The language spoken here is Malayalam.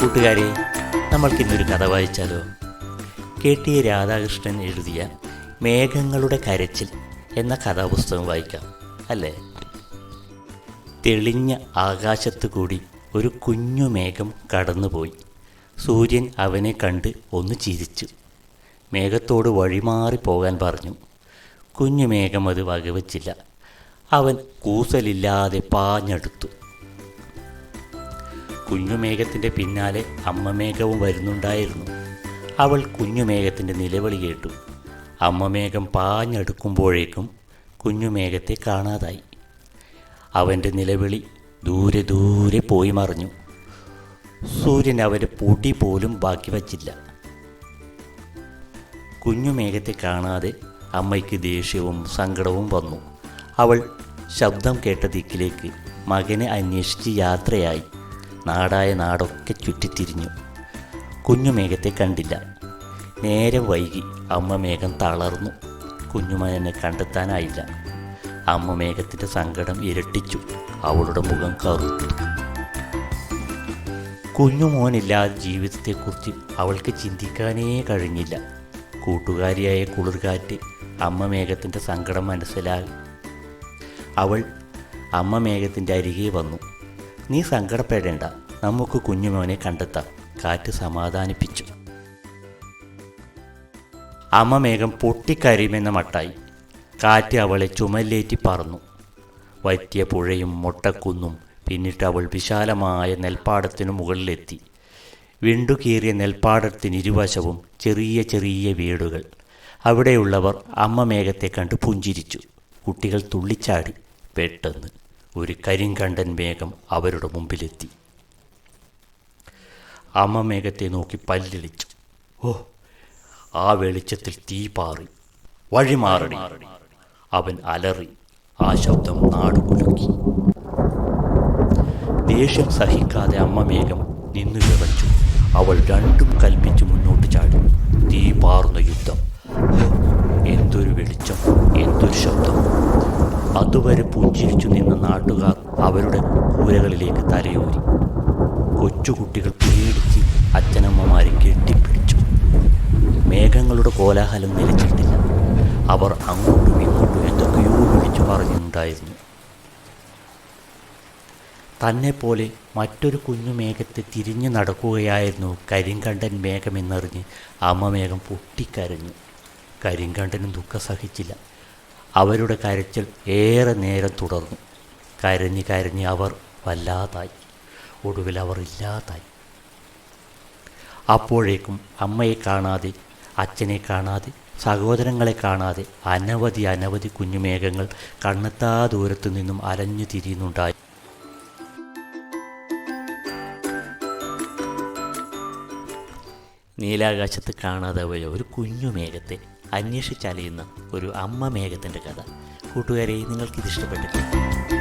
കൂട്ടുകാരെ നമ്മൾക്കിന്നൊരു കഥ വായിച്ചാലോ? കെ ടി രാധാകൃഷ്ണൻ എഴുതിയ മേഘങ്ങളുടെ കരച്ചിൽ എന്ന കഥാപുസ്തകം വായിക്കാം അല്ലേ? തെളിഞ്ഞ ആകാശത്തു കൂടി ഒരു കുഞ്ഞു മേഘം കടന്നുപോയി. സൂര്യൻ അവനെ കണ്ട് ഒന്ന് ചിരിച്ചു. മേഘത്തോട് വഴിമാറി പോകാൻ പറഞ്ഞു. കുഞ്ഞു മേഘം അത് വകവച്ചില്ല. അവൻ കൂസലില്ലാതെ പാഞ്ഞെടുത്തു. കുഞ്ഞുമേഘത്തിന്റെ പിന്നാലെ അമ്മമേഘവും വരുന്നുണ്ടായിരുന്നു. അവൾ കുഞ്ഞുമേഘത്തിന്റെ നിലവിളി കേട്ടു. അമ്മമേഘം പാഞ്ഞെടുക്കുമ്പോഴേക്കും കുഞ്ഞുമേഘത്തെ കാണാതായി. അവന്റെ നിലവിളി ദൂരെ ദൂരെ പോയി മറിഞ്ഞു. സൂര്യൻ അവരെ പൊടി പോലും ബാക്കി വച്ചില്ല. കുഞ്ഞുമേഘത്തെ കാണാതെ അമ്മയ്ക്ക് ദേഷ്യവും സങ്കടവും വന്നു. അവൾ ശബ്ദം കേട്ട ദിക്കിലേക്ക് മകനെ അന്വേഷിച്ച് യാത്രയായി. നാടായ നാടൊക്കെ ചുറ്റിത്തിരിഞ്ഞു. കുഞ്ഞുമേഘത്തെ കണ്ടില്ല. നേരെ വൈകി അമ്മ മേഘം തളർന്നു. കുഞ്ഞുമകനെ കണ്ടെത്താനായില്ല. അമ്മ മേഘത്തിന്റെ സങ്കടം ഇരട്ടിച്ചു. അവളുടെ മുഖം കറുത്തു. കുഞ്ഞുമോനില്ലാതെ ജീവിതത്തെക്കുറിച്ച് അവൾക്ക് ചിന്തിക്കാനേ കഴിഞ്ഞില്ല. കൂട്ടുകാരിയായ കുളിർകാറ്റ് അമ്മ മേഘത്തിന്റെ സങ്കടം മനസ്സിലായി അവൾ അമ്മ മേഘത്തിന്റെ അരികെ വന്നു. നീ സങ്കടപ്പെടേണ്ട. നമുക്ക് കുഞ്ഞുമോനെ കണ്ടെത്താം. കാറ്റ് സമാധാനിപ്പിച്ചു. അമ്മ മേഘം പൊട്ടിക്കരിയുമെന്ന മട്ടായി. കാറ്റ് അവളെ ചുമലേറ്റി പറന്നു. വറ്റിയ പുഴയും മുട്ടക്കുന്നും പിന്നിട്ട് അവൾ വിശാലമായ നെൽപ്പാടത്തിനു മുകളിലെത്തി. വിണ്ടുകീറിയ നെൽപ്പാടത്തിന് ഇരുവശവും ചെറിയ ചെറിയ വീടുകൾ. അവിടെയുള്ളവർ അമ്മ മേഘത്തെ കണ്ട് പുഞ്ചിരിച്ചു. കുട്ടികൾ തുള്ളിച്ചാടി. പെട്ടെന്ന് ഒരു കരിങ്കണ്ടൻ മേഘം അവരുടെ മുമ്പിലെത്തി. അമ്മ മേഘത്തെ നോക്കി പല്ലിളിച്ചു. ഓ ആ വെളിച്ചത്തിൽ തീ പാറി. വഴിമാറടി അവൻ അലറി ആ ശബ്ദം നാടുകുലുക്കി. ദേഷ്യം സഹിക്കാതെ അമ്മ മേഘം നിന്നു വിറച്ചു. അവൾ രണ്ടും കൽപ്പിച്ച് മുന്നോട്ട് ചാടി. തീ പാർന്ന യുദ്ധം ഹോ, എന്തൊരു വെളിച്ചം എന്തൊരു ശബ്ദം അതുവരെ പുഞ്ചിരിച്ചു നിന്ന നാട്ടുകാർ അവരുടെ കൂരകളിലേക്ക് തലയൂരി കൊച്ചുകുട്ടികൾ പേടിച്ച് അച്ഛനമ്മമാരെ കെട്ടിപ്പിടിച്ചു. മേഘങ്ങളുടെ കോലാഹലം നിലച്ചിട്ടില്ല. അവർ അങ്ങോട്ടും ഇങ്ങോട്ടും എന്തൊക്കെയോ വിളിച്ചു പറഞ്ഞിട്ടുണ്ടായിരുന്നു. തന്നെപ്പോലെ മറ്റൊരു കുഞ്ഞു മേഘത്തെ തിരിഞ്ഞു നടക്കുകയായിരുന്നു കരിങ്കണ്ടൻ മേഘമെന്നറിഞ്ഞ് അമ്മ മേഘം പൊട്ടിക്കരഞ്ഞു. കരിങ്കണ്ടനും ദുഃഖം സഹിച്ചില്ല അവരുടെ കരച്ചിൽ ഏറെ നേരം തുടർന്നു. കരഞ്ഞ് കരഞ്ഞ് അവർ വല്ലാതായി. ഒടുവിൽ അവർ ഇല്ലാതായി. അപ്പോഴേക്കും അമ്മയെ കാണാതെ അച്ഛനെ കാണാതെ സഹോദരങ്ങളെ കാണാതെ അനവധി അനവധി കുഞ്ഞുമേഘങ്ങൾ കണ്ണെത്താ ദൂരത്തു നിന്നും അലഞ്ഞു തിരിയുന്നുണ്ടായി. നീലാകാശത്ത് കാണാതെ പോയ ഒരു കുഞ്ഞു മേഘത്തെ അന്വേഷിച്ചലയുന്ന ഒരു അമ്മ മേഘത്തിന്റെ കഥ. കൂട്ടുകാരെ നിങ്ങൾക്കിത് ഇഷ്ടപ്പെട്ടില്ല